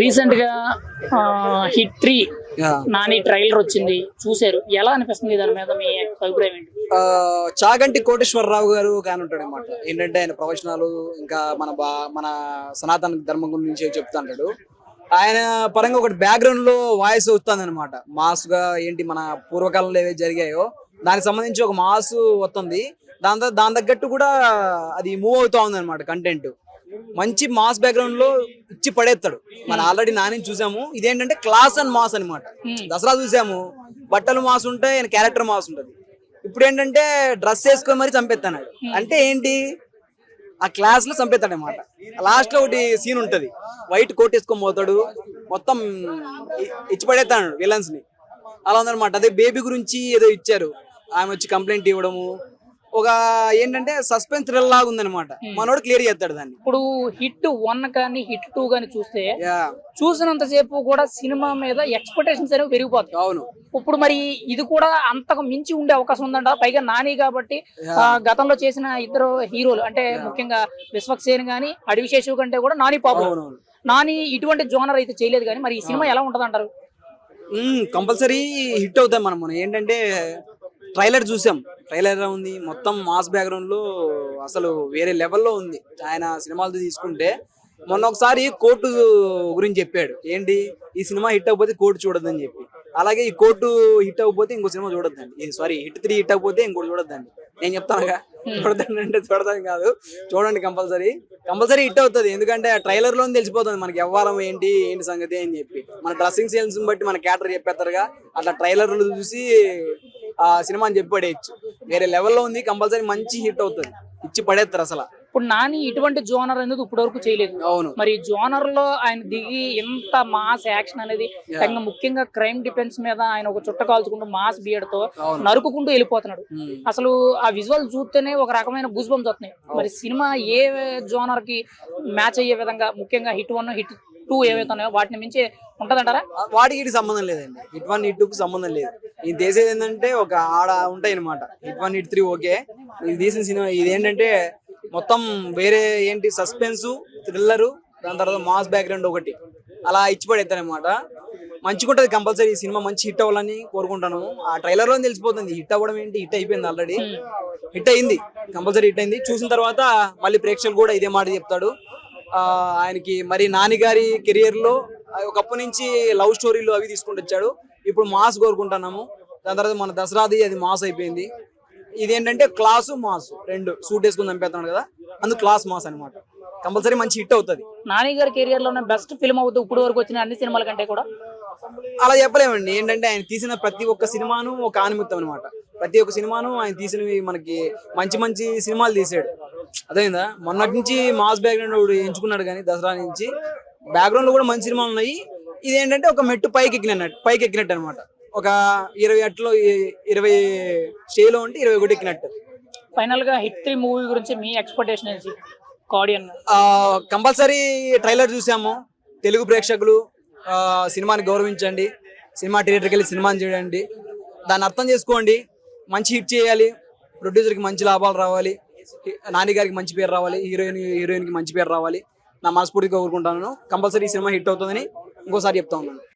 రీసెంట్గా hit three. Nani trailer వచ్చింది. చూశారు. ఎలా అనిపిస్తుంది దాని మీద మీ అభిప్రాయం ఏంటి? చాగంటి కోటేశ్వరరావు గారు కాని ఉంటాడు అనమాట ఏంటంటే ఆయన ప్రవచనాలు ఇంకా మన బా మన సనాతన ధర్మం గురించి చెప్తా అంటాడు ఆయన పరంగా ఒకటి బ్యాక్గ్రౌండ్లో వాయిస్ వస్తుంది అనమాట మాస్గా ఏంటి మన పూర్వకాలంలో ఏవైతే జరిగాయో దానికి సంబంధించి ఒక మాస్ వస్తుంది. దాని దాని తగ్గట్టు కూడా అది మూవ్ అవుతా ఉంది అనమాట కంటెంట్ మంచి మాస్ బ్యాక్గ్రౌండ్లో ఇచ్చి పడేస్తాడు మన ఆల్రెడీ నాని చూసాము. ఇదేంటంటే క్లాస్ అండ్ మాస్ అనమాట దసరా చూసాము. బట్టలు మాస్ ఉంటాయి ఆయన క్యారెక్టర్ మాస్ ఉంటుంది. ఇప్పుడు ఏంటంటే డ్రెస్ వేసుకొని మరి చంపేస్తాడు అంటే ఏంటి? ఆ క్లాస్లో చంపేస్తాడు అనమాట లాస్ట్లో ఒకటి సీన్ ఉంటది. వైట్ కోట్ వేసుకొని పోతాడు. మొత్తం ఇచ్చి పడేస్తాడు విలన్స్ని. అలా ఉందన్నమాట. అదే బేబీ గురించి ఏదో ఇచ్చారు. ఆమె వచ్చి కంప్లైంట్ ఇవ్వడము. ఒక ఏంటంటే సస్పెన్స్ థ్రిల్ లాగా ఉందన్నమాట. మనోడు క్లియర్ చేస్తాడు దాన్ని. ఇప్పుడు హిట్ వన్ కానీ హిట్ టూ కానీ చూస్తే చూసినంత సేపు కూడా సినిమా మీద ఎక్స్పెక్టేషన్స్ అనేవి పెరిగిపోతాయి. అవును. ఇప్పుడు మరి ఇది కూడా అంతకు మించి ఉండే అవకాశం ఉందంట. పైగా నాని కాబట్టి గతంలో చేసిన ఇద్దరు హీరోలు అంటే ముఖ్యంగా విశ్వక్సేన్ గానీ అడివిశేషు కంటే కూడా నాని పాపులర్. అవునవును. నాని ఇటువంటి జోనర్ అయితే చేయలేదు కానీ మరి ఈ సినిమా ఎలా ఉంటది అంటారు కంపల్సరీ హిట్ అవుతాం మనం. ఏంటంటే ట్రైలర్ చూసాం. ట్రైలర్ ఎలా ఉంది. మొత్తం మాస్ బ్యాక్గ్రౌండ్లో అసలు వేరే లెవెల్లో ఉంది. ఆయన సినిమాలు తీసుకుంటే మొన్న ఒకసారి కోర్టు గురించి చెప్పాడు. ఏంటి? ఈ సినిమా హిట్ అవ్వకపోతే కోర్టు చూడొద్దని చెప్పి. అలాగే ఈ కోర్టు హిట్ అవ్వకపోతే ఇంకో సినిమా చూడొద్దండి. సారీ హిట్ త్రీ హిట్ అవ్వకపోతే ఇంకోటి చూడొద్దండి. నేను చెప్తానుగా. చూడొద్దండి అంటే చూడదని కాదు. చూడండి కంపల్సరీ. కంపల్సరీ హిట్ అవుతుంది. ఎందుకంటే ట్రైలర్లో తెలిసిపోతుంది. మనకి వ్యవహారం ఏంటి ఏంటి సంగతి అని చెప్పి. మన డ్రెస్సింగ్ సెన్స్ బట్టి మన క్యారెక్టర్ చెప్పేస్తారుగా. అట్లా ట్రైలర్లు చూసి ఆ సినిమాని చెప్పి పడేయచ్చు. వేరే లెవెల్లో ఉంది కంపల్సరీ మంచి హిట్ అవుతుంది. ఇచ్చి పడేస్తారు అసలు. ఇప్పుడు నాని ఇటువంటి జోనర్ అనేది ఇప్పటి వరకు చేయలేదు? అవును. మరి జోనర్లో ఆయన దిగి ఎంత మాస్ యాక్షన్ అనేది ముఖ్యంగా క్రైమ్ డిఫెన్స్ మీద ఆయన ఒక చుట్ట కాల్చుకుంటూ మాస్ బియడ్తో. నరుకుకుంటూ వెళ్ళిపోతున్నాడు. అసలు ఆ విజువల్ చూస్తేనే ఒక రకమైన గుజ్ బంప్స్ వస్తున్నాయి మరి సినిమా ఏ జోనర్కి మ్యాచ్ అయ్యే విధంగా ముఖ్యంగా హిట్ వన్ హిట్ టూ ఏవైతే ఉన్నాయో వాటిని మించి ఉంటదంటారా? వాటికి సంబంధం లేదండి. హిట్ వన్ హిట్ టూకి సంబంధం లేదు. ఇది తీసేది ఏంటంటే ఒక ఆడ ఉంటాయి అనమాట hit one hit three okay ఇది తీసిన సినిమా ఇది ఏంటంటే మొత్తం వేరే ఏంటి సస్పెన్స్ థ్రిల్లరు దాని తర్వాత మాస్ బ్యాక్గ్రౌండ్ ఒకటి. అలా ఇచ్చి పడేస్తారు అనమాట మంచిగా ఉంటుంది కంపల్సరీ ఈ సినిమా మంచి హిట్ అవ్వాలని కోరుకుంటాను. ఆ ట్రైలర్లో తెలిసిపోతుంది. హిట్ అవ్వడం ఏంటి? హిట్ అయిపోయింది ఆల్రెడీ హిట్ అయింది. కంపల్సరీ హిట్ అయింది. చూసిన తర్వాత మళ్ళీ ప్రేక్షకులు కూడా ఇదే మాట చెప్తాడు. ఆ, ఆయనకి మరి నాని గారి కెరియర్లో ఒకప్పటి నుంచి లవ్ స్టోరీలు అవి తీసుకుంటూ వచ్చాడు ఇప్పుడు మాస్ కోరుకుంటున్నాము. దాని తర్వాత మన దసరాది అది మాస్ అయిపోయింది. ఇది ఏంటంటే క్లాసు మాస్. రెండు సూట్ వేసుకుని చంపేస్తున్నాడు కదా అందుకు క్లాస్ మాస్ అన్నమాట. కంపల్సరీ మంచి హిట్ అవుతుంది. నాని గారి కెరియర్లోనే బెస్ట్ ఫిల్మ్ అవుతూ ఇప్పుడు వరకు వచ్చిన అన్ని సినిమాల కంటే కూడా? అలా చెప్పలేమండి. ఏంటంటే ఆయన తీసిన ప్రతి ఒక్క సినిమాను ఒక ఆనిమిత్తం అనమాట ప్రతి ఒక్క సినిమాను ఆయన తీసినవి మనకి మంచి మంచి సినిమాలు తీసాడు అదేందా? మొన్నటి నుంచి మాస్ బ్యాక్గ్రౌండ్ ఎంచుకున్నాడు కానీ దసరా నుంచి. బ్యాక్గ్రౌండ్లో కూడా మంచి సినిమాలు ఉన్నాయి. ఇదేంటంటే ఒక మెట్టు పైకి ఎక్కినట్టు పైకి ఎక్కినట్టు అనమాట ఒక ఇరవై అట్లో ఇరవై స్టేలో ఉంటే ఇరవై ఒకటి ఎక్కినట్టు. ఫైనల్గా హిట్ త్రీ మూవీ గురించి మీ ఎక్స్పెక్టేషన్ ఏంటి? కాడియన్ కంపల్సరీ ట్రైలర్ చూసాము. తెలుగు ప్రేక్షకులు సినిమాని గౌరవించండి. సినిమా థియేటర్కి వెళ్ళి సినిమాని చూడండి. దాన్ని అర్థం చేసుకోండి. మంచి హిట్ చేయాలి. ప్రొడ్యూసర్కి మంచి లాభాలు రావాలి. నాని గారికి మంచి పేరు రావాలి. హీరోయిన్ హీరోయిన్కి మంచి పేరు రావాలి. నా మనస్ఫూర్తిగా కోరుకుంటాను కంపల్సరీ ఈ సినిమా హిట్ అవుతుందని ఇంకోసారి చెప్తా ఉన్నాను